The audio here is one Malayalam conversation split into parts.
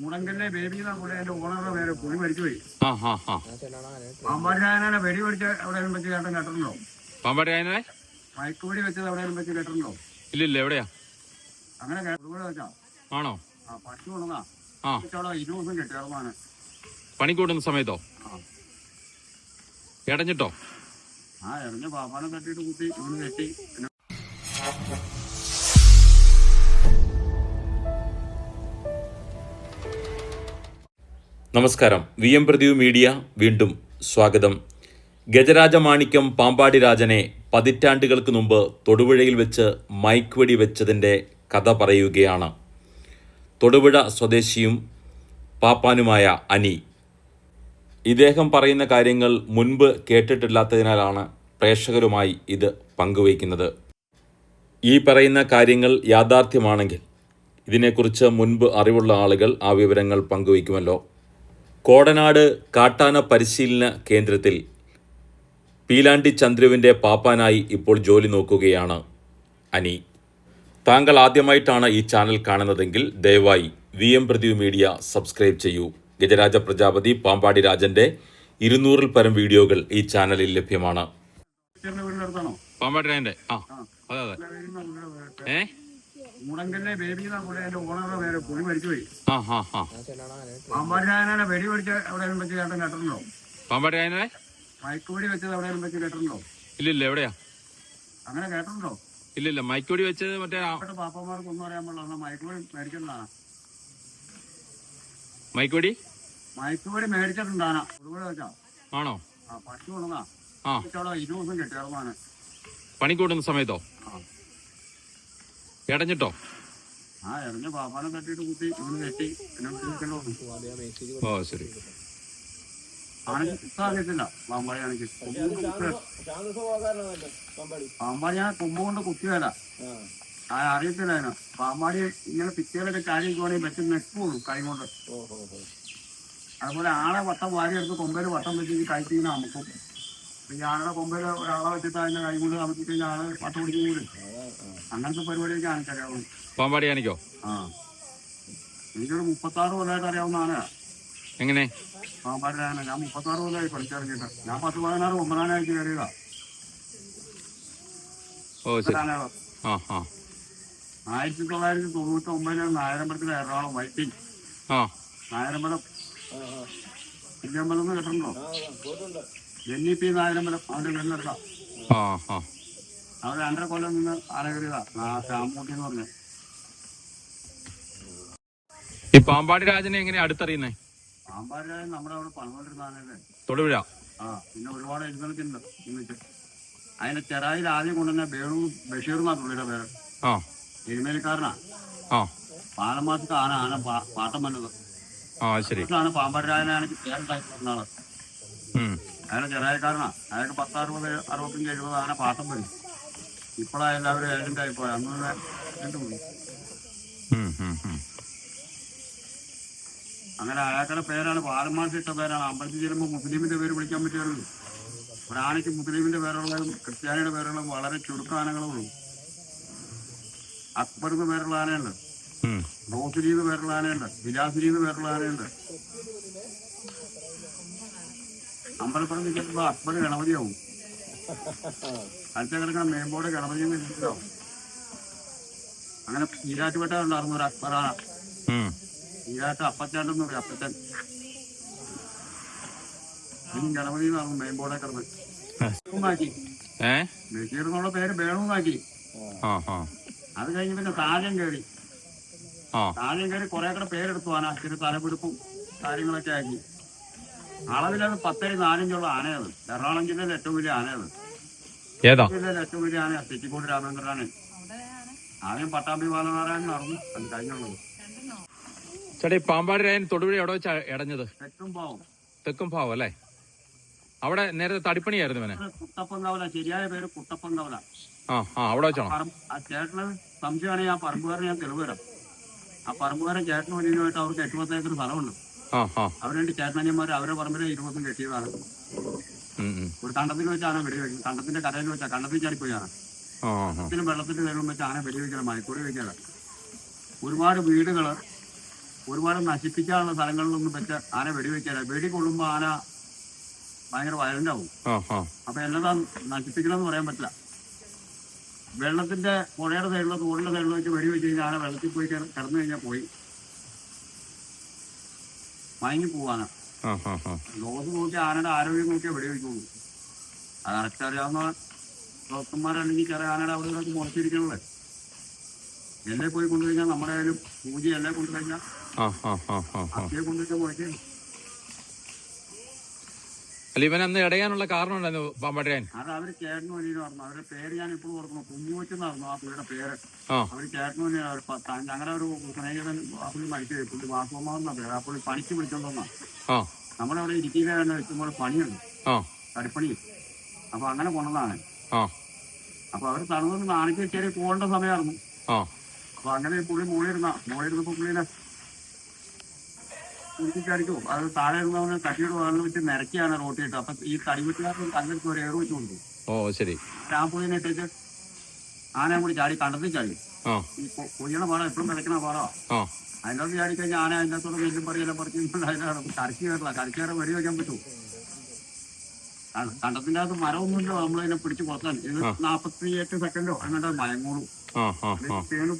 മൂടങ്കലിലെ ബേബി എന്നാ കൂടെ എന്റെ ഓണറുടെ പേര് പുളി മരിച്ചു പോയി വെടി വെടിച്ച് എവിടെയെങ്കിലും വെച്ച് കേട്ടൻ കേട്ടിട്ടുണ്ടോ? പാമ്പാടി ആയനെ മയക്കുവെടി വെച്ചത് എവിടെയെങ്കിലും വെച്ച് കേട്ടിട്ടുണ്ടോ? ഇല്ലില്ല എവിടെയാ? അങ്ങനെ വെച്ചാ. ആണോ? ആ പശു ഇരുപത് ദിവസം സമയത്തോ? ഇടഞ്ഞിട്ടോ ആ എറിഞ്ഞ പാപ്പാനെ തട്ടിയിട്ട് കുത്തി ഇവന് കെട്ടി പിന്നെ നമസ്കാരം. വി എം പ്രദീപ് മീഡിയ വീണ്ടും സ്വാഗതം. ഗജരാജ മാണിക്യം പാമ്പാടി രാജനെ പതിറ്റാണ്ടുകൾക്ക് മുമ്പ് തൊടുപുഴയിൽ വെച്ച് മൈക്ക് വെടി വെച്ചതിന്റെ കഥ പറയുകയാണ്. തൊടുപുഴ സ്വദേശിയും പാപ്പാനുമായ അനി. ഇദ്ദേഹം പറയുന്ന കാര്യങ്ങൾ മുൻപ് കേട്ടിട്ടില്ലാത്തതിനാലാണ് പ്രേക്ഷകരുമായി ഇത് പങ്കുവയ്ക്കുന്നത്. ഈ പറയുന്ന കാര്യങ്ങൾ യാഥാർത്ഥ്യമാണെങ്കിൽ ഇതിനെക്കുറിച്ച് മുൻപ് അറിവുള്ള ആളുകൾ ആ വിവരങ്ങൾ പങ്കുവയ്ക്കുമല്ലോ. കോടനാട് കാട്ടാന പരിശീലന കേന്ദ്രത്തിൽ പീലാണ്ടി ചന്ദ്രുവിന്റെ പാപ്പാനായി ഇപ്പോൾ ജോലി നോക്കുകയാണ് അനി. താങ്കൾ ആദ്യമായിട്ടാണ് ഈ ചാനൽ കാണുന്നതെങ്കിൽ ദയവായി V M Pradeep media subscribe ചെയ്യൂ. ഗജരാജ പ്രജാപതി പാമ്പാടി രാജന്റെ ഇരുന്നൂറിൽ പരം വീഡിയോകൾ ഈ ചാനലിൽ ലഭ്യമാണ്. പാമ്പാടി രാജന്റെ? ആ ആ. അതെ അതെ. അല്ല, മൂടങ്കലിലെ ബേബി എന്നാ കൂടെ എന്റെ ഓണറുടെ പേര് പുളി മരിച്ചുപോയി. പാമ്പാടിനാനെ വെടി വെടിച്ച് എവിടെയെങ്കിലും വെച്ച് കേട്ടൻ കേട്ടിട്ടുണ്ടോ? പാമ്പാടി മയക്കുപൊടി വെച്ചത് എവിടെയെങ്കിലും വെച്ച് കേട്ടിട്ടുണ്ടോ? ഇല്ലില്ല എവിടെയാ? അങ്ങനെ കേട്ടിട്ടുണ്ടോ? ഇല്ലില്ല മയക്കുപൊടി വെച്ചത് മറ്റേ പാപ്പന്മാർക്ക് ഒന്നും അറിയാൻ പാടില്ല മയക്കുപൊടി മേടിച്ചിട്ടുണ്ടാണ് മയക്കുപൊടി മയക്കുവെടി മേടിച്ചിട്ടുണ്ടാണ്. അതുപോലെ വെച്ചാ? ആണോ? ആ പശു അവിടെ ഇരുപത് ദിവസം സമയത്തോ? ആ. ഇടഞ്ഞിട്ടോ? ആ എറിഞ്ഞ പാപ്പാനെ തട്ടിയിട്ട് കുത്തി ഇവന് കെട്ടി. പിന്നെ വിളിക്കണ്ടോ ഓ ശരി. ആണെങ്കിൽ അറിയത്തില്ല പാമ്പാടി ആണെങ്കിൽ പാമ്പാടി ഞാൻ കൊമ്പ് കൊണ്ട് കുത്തിയതല്ല ആ അറിയത്തില്ല അതിനാ. പാമ്പാടി ഇങ്ങനെ പിറ്റേലൊക്കെ കാര്യം പോകണമെങ്കിൽ വെച്ച് നെക്കുള്ളൂ കൈ കൊണ്ട്. അതുപോലെ ആളെ വട്ടം വാരി എടുത്ത് കൊമ്പേൽ വട്ടം വെച്ചിട്ട് കഴിച്ചിങ്ങനെ അമുക്കും. ആളുടെ കൊമ്പേൽ ഒരാളെ വെച്ചിട്ട് അതിന്റെ കൈ കൊണ്ട് അമക്കി കഴിഞ്ഞാൽ ആളെ വട്ടം പിടിക്കും കൂടി അങ്ങനത്തെ പരിപാടിയൊക്കെ എനിക്കറിയാവുള്ളൂ പാമ്പാടി കാണിക്കോ? ആ. എനിക്കൊരു മുപ്പത്താറ് കൊല്ലമായിട്ട് അറിയാവുന്ന ആനയാ എങ്ങനെ? പാമ്പാടിയാണ് ഞാൻ മുപ്പത്താറ് കൊല്ലമായി പഠിച്ചിറങ്ങിയിട്ട്. ഞാൻ പത്ത് പതിനാറ് ഒമ്പതാനായിട്ട് കയറിയതാ. ഓ ശരി. ആനകൾ ആ ആ. ആയിരത്തി തൊള്ളായിരത്തി തൊണ്ണൂറ്റി ഒമ്പതിലാണ് നായരമ്പലത്തിലെ എറണാകുളം വൈറ്റിംഗ് ആ. നായരമ്പലം. ഇല്ലമ്പലം എന്ന് കേട്ടിട്ടുണ്ടോ? N E P Nayarambalam. അവന്റെ വെള്ളെടുക്കാം ആ ആ. അവർ രണ്ടര കൊല്ലം നിന്ന് ആന ആ ശ്യാമൂട്ടി എന്ന് പറഞ്ഞു. ഈ പാമ്പാടി രാജനെ എങ്ങനെ അടുത്തറിയുന്നേ? പാമ്പാടി രാജൻ നമ്മുടെ അവിടെ പണികൊണ്ടിരുന്ന ആനല്ലേ തൊടുപുഴ. ആ പിന്നെ ഒരുപാട് എഴുന്നേൽക്കുന്നുണ്ട് ഇന്നിട്ട് അതിന്റെ ചെറായിൽ ആദ്യം കൊണ്ടുവന്ന ബേണു ബഷീർ എന്നാ പുള്ളിയുടെ പേര്. ആ. എരുമേലിക്കാരനാ. ആ. പാലമാസത്തെ ആന ആന പാട്ടം വന്നത്. ആ ശരി. ആണ് പാമ്പാരായനാണെങ്കിൽ രാജനെ ആൾ. ഉം. അയാളെ ചെറായക്കാരനാ. അയാൾക്ക് പത്ത് അറുപത് അറുപത്തഞ്ച് എഴുപത് ആന പാട്ടം വരും. എല്ലാവരും അന്ന്. അങ്ങനെ അയാളുടെ പേരാണ് പാലമാസി ഇട്ട പേരാണ്. അമ്പലത്തിൽ ചെല്ലുമ്പോൾ മുസ്ലിമിന്റെ പേര് വിളിക്കാൻ പറ്റുള്ളൂ ഒരാനയ്ക്ക് മുസ്ലിമിന്റെ പേരുള്ളതും ക്രിസ്ത്യാനിയുടെ പേരുള്ളതും വളരെ ചുരുക്ക ആനകളുള്ളൂ അക്ബർ എന്ന് പേരുള്ള ആനയുണ്ട്. റോസിലി എന്ന് പേരുള്ള ആനയുണ്ട്. വിലാസിലി എന്ന് പേരുള്ള ആനയുണ്ട്. അമ്പലപ്പുറം നിൽക്കുമ്പോ അക്ബർ ഗണപതിയാവും. അടുത്ത കിടക്കണ മേമ്പോടെ ഗണപതി വിളിച്ചോ അങ്ങനെ ഈരാറ്റുപേട്ട ഉണ്ടായിരുന്നു ഒരു ഉം. ഈരാട്ട് അപ്പച്ചാണ്ടെന്ന് പറയും അപ്പച്ചൻ. ഇനി ഗണപതി എന്നായിരുന്നു മേമ്പോടെ കിടന്ന്. ബഷീർ എന്നുള്ള പേര് ആ അത് കഴിഞ്ഞ് പിന്നെ താഴം കയറി. താഴം കയറി കുറെ കൂടെ പേരെടുത്തു ആന ഇച്ചിരി തലപിടിപ്പും കാര്യങ്ങളൊക്കെ ആക്കി. അളവിലത് പത്തടി നാലഞ്ചുള്ള ആനയത് എറണാകുളം ജില്ലയിൽ ഏറ്റവും വലിയ ആനയത് ഏതാ? ജില്ലയിലെ ഏറ്റവും വലിയ ആനയാ തെറ്റിക്കോട് രാമേന്ദ്രനാണ് ആദ്യം പട്ടാമ്പി ബാലനാരായണൻ നടന്നു. അത് കഴിഞ്ഞുള്ളത് ചേട്ടാ ഈ പാമ്പാടി രായൻ തൊടുപുഴ എവിടെ വെച്ചാ ഇടഞ്ഞത് തെക്കും ഭാവം അല്ലേ? അവിടെ നേരത്തെ തടിപ്പണിയായിരുന്നു ഇവനെ. ശരിയായ പേര് കുട്ടപ്പങ്കവല ആ ആ അവിടെ വെച്ചാണോ ആ ചേട്ടന് സംശയമാണെങ്കിൽ ആ പറമ്പുകാരൻ ഞാൻ തെളിവ് തരാം. ആ പറമ്പുകാരൻ ചേട്ടന് വലിയതായിട്ട് അവർക്ക് എട്ടുപത്തേക്കർ സ്ഥലമുണ്ട്. ആ ആ. അവർ രണ്ട് ചേട്ടനന്യന്മാർ അവരെ പറമ്പിലെ ഇരുപതും കെട്ടിയതാണ്. ഒരു കണ്ടത്തിൽ വെച്ച് ആന വെടിവെക്കും കണ്ടത്തിന്റെ കരയിൽ വെച്ചാ കണ്ടത്തിൽ ചാടിപ്പോയാണ് ഇതിലും വെള്ളത്തിന്റെ കരയിൽ വെച്ച് ആന വെടിവെക്കണം മണിക്കൂർ വെക്കാതെ ഒരുപാട് വീടുകൾ ഒരുപാട് നശിപ്പിക്കാനുള്ള സ്ഥലങ്ങളിലൊന്നും വെച്ച ആന വെടിവെക്കാറ് വെടി കൊള്ളുമ്പോ ആന ഭയങ്കര വയലന്റ് ആവും അപ്പൊ എല്ലാം നശിപ്പിക്കണമെന്ന് പറയാൻ പറ്റില്ല. വെള്ളത്തിന്റെ പുഴയുടെ സൈഡിലോ തോടിന്റെ സൈഡിലോ വെച്ച് വെടി വെച്ച് കഴിഞ്ഞാൽ ആന വെള്ളത്തിൽ പോയി കിട- കിടന്നു കഴിഞ്ഞാൽ പോയി. മയങ്ങി പോവാന ഡോസ് നോക്കി ആനയുടെ ആരോഗ്യം നോക്കിയാൽ വെടിവെക്കുള്ളൂ അത് അറിയാവുന്ന ഡോക്ടർമാരാണെങ്കിൽ ചെറിയ ആനയുടെ അവിടെ ഇവിടെയൊക്കെ മുളച്ചിരിക്കണല്ലേ? എന്നെ പോയി കൊണ്ടുകഴിഞ്ഞാൽ നമ്മുടെ ആയാലും പൂജ എന്നെ കൊണ്ടുകഴിഞ്ഞാൽ കൊണ്ടുവച്ചാൽ മുളയ്ക്കും അല്ല ഇവൻ അന്ന് ഇടയാനുള്ള കാരണം ഉണ്ടായിരുന്നു പാമ്പാടിയാൻ അത് അവർ ചേട്ടന് വേണ്ടിയിട്ട് പറഞ്ഞു. അവരുടെ പേര് ഞാൻ ഇപ്പോഴും ഓർക്കുന്നു. കുഞ്ഞുവെച്ചെന്നായിരുന്നു ആ പുള്ളിയുടെ പേര്. അവർ ചേട്ടന് വേണ്ടി അവർ പ- ഞങ്ങളുടെ ഒരു സ്നേഹിതൻ ആ പുള്ളി മരിച്ചു പുള്ളി വാസുമാന്ന പേര്. ആ പുള്ളി പണിക്ക് വിളിച്ചോണ്ടെന്നാ നമ്മളവിടെ അവിടെ തന്നെ വെച്ചുമ്പോൾ പണിയുണ്ട്. കടിപ്പണി അപ്പൊ അങ്ങനെ കൊണ്ടതാണ്. അപ്പൊ അവർ തണുന്ന് നാണിക്ക് കയറി പോകേണ്ട സമയമായിരുന്നു. അപ്പൊ അങ്ങനെ പുള്ളി മുകളിരുന്ന മുകളിരുന്നപ്പോ പുള്ളിനെ കുടിച്ചിട്ടടിച്ചു അത് താഴെ ഇരുന്നവന് കട്ടിയുടെ വാങ്ങി വെച്ച് നിരക്കിയാണ് റോട്ടിയിട്ട് അപ്പൊ ഈ തടിവെട്ടുകാർക്ക് കല്ലെടുത്ത് ഒരു ഏറ് വെച്ചുകൊണ്ട് ഓ ശരി. ആ പുള്ളിനെ ഇട്ടേച്ച് ആനയെ കൂടി ചാടി കണ്ടത്തിൽ ചാടി. ഈ കൊയ്യണ പാടം എപ്പോഴും വിളക്കണ പാടാ. അതിന്റെ അകത്ത് ചാടി കഴിഞ്ഞാൽ ആന അതിന്റെ അകത്തോടെ വെല്ലും പറയെല്ലാം പറിച്ച് അതിനകത്ത് കരച്ചു കയറില്ല കരച്ചു കയറി വരി വയ്ക്കാൻ പറ്റൂ. കണ്ടത്തിന്റെ അകത്ത് മരമൊന്നുമില്ല. നമ്മളതിനെ പിടിച്ച് പുറത്താണ് ഇത് നാപ്പത്തി എട്ട് സെക്കൻഡോ അങ്ങോട്ട് മയങ്ങോളും തേനും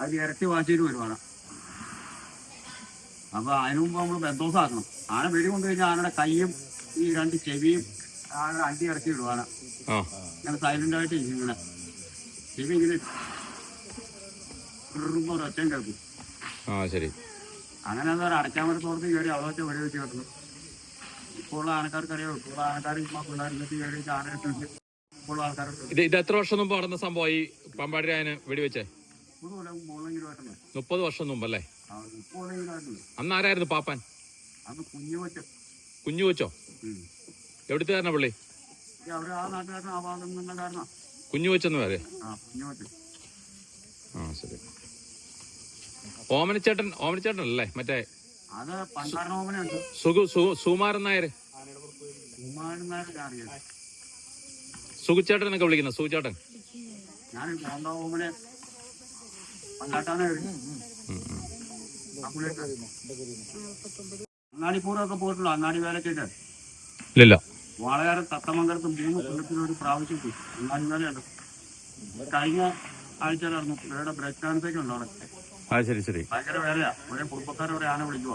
അത് ഇരട്ടി വാശിയിൽ വരുവാണ് അപ്പൊ അതിനു മുമ്പ് നമ്മൾ ബന്ധോസാക്കണം ആന വെടി കൊണ്ടു കഴിഞ്ഞാൽ ആനയുടെ കൈയും ഈ രണ്ട് ചെവിയും ആന അണ്ടി ഇറക്കി വിടുവാണ് ആ. ഇങ്ങനെ സൈലന്റ് ആയിട്ട് ഇരിക്കും ഒരൊച്ചയും കേൾക്കും ആ ശരി അങ്ങനെ എന്താ പറയുക അടയ്ക്കാൻ തോർത്ത് കയറി അവിടെ വെച്ച് വെടി വെച്ച് കിടന്നു ഇപ്പോൾ ഉള്ള ആനക്കാർക്ക് അറിയാം ഇപ്പോൾ ഉള്ള ആനക്കാർ പിള്ളേരിലേക്ക് കയറി ആന ഇപ്പോൾ ആൾക്കാർക്ക് ഇത് ഇത് എത്ര വർഷം മുമ്പ് നടന്ന സംഭവം ഈ വെടിവെച്ചേ മുപ്പത് വർഷം മുമ്പല്ലേ അല്ലേ അന്ന് ആരായിരുന്നു പാപ്പാൻ അന്ന് കുഞ്ഞു കൊച്ചോ കുഞ്ഞു വെച്ചോ എവിടുത്തെ കാരണ പുള്ളി ആ നാട്ടുകാരൻ ആ ഭാഗം നിന്ന കാരണം കുഞ്ഞു വെച്ചെന്ന് വരെ ആ ശരി. ഓമനച്ചേട്ടൻ ഓമനച്ചേട്ടൻ അല്ലേ മറ്റേ സുഗു നായർ. സുഖുച്ചേട്ടൻ എന്നൊക്കെ വിളിക്കുന്ന ഉം. അങ്ങാടിപ്പൂരമൊക്കെ പോയിട്ടുള്ളൂ അങ്ങാടി വേലക്കേട്ട് ഇല്ലല്ല. വാളയാറ് തത്തമംഗലത്ത് മൂന്ന് കൊല്ലത്തിന് ഒരു പ്രാവശ്യം പോയി. വേലയുണ്ട് കഴിഞ്ഞ ആഴ്ച നടന്നു ഇവിടെ ബ്രേക്ക് ഡാൻസൊക്കെ ഉണ്ട് അവിടെ. ആ ശരി ശരി. ഭയങ്കര വേറെയാ ഒരേ കുടുംബക്കാരെ ഒരേ ആന വിളിക്കുക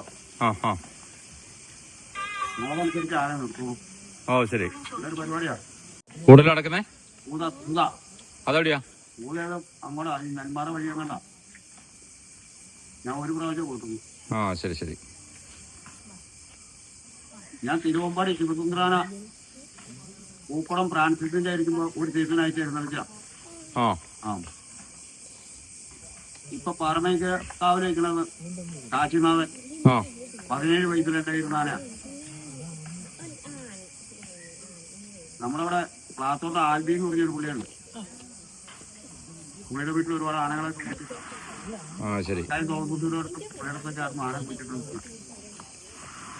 നോവനുസരിച്ച് ആന നിർത്തുള്ളൂ ഓ ശരി. ഇതൊരു പരിപാടിയാ. കൂടുതൽ നടക്കുന്നേ? ഊത ഊത. അതെവിടെയാ? ഊതയുടെ അങ്ങോട്ടാ നെന്മാറ വഴി അങ്ങോട്ടാ. ഞാൻ ഒരു പ്രാവശ്യം കൊടുക്കുന്നു ആ ശരി ശരി. ഞാൻ തിരുവമ്പാടി ശിവസുന്ദ്രാന പൂക്കുളം ഫ്രാൻസിസിന്റെ ആയിരിക്കുമ്പോ ഒരു സീസണായിട്ട് ആയിട്ട് ആ. ഇപ്പൊ വയ്ക്കണത് കാശിനാഥൻ. പതിനേഴ് വയസ്സിലെന്റെ ഇരുന്നാന നമ്മളവിടെ ക്ലാത്തോട്ട് ആൽബി എന്ന് പറഞ്ഞൊരു പുള്ളിയാണ് പുള്ളിയുടെ വീട്ടിൽ ഒരുപാട് ആനകളെ ശരി. തോന്നുന്നതിനടുത്ത് പുള്ളിയുടെ ആയിരുന്നു ആന കൂട്ടിട്ടുണ്ട്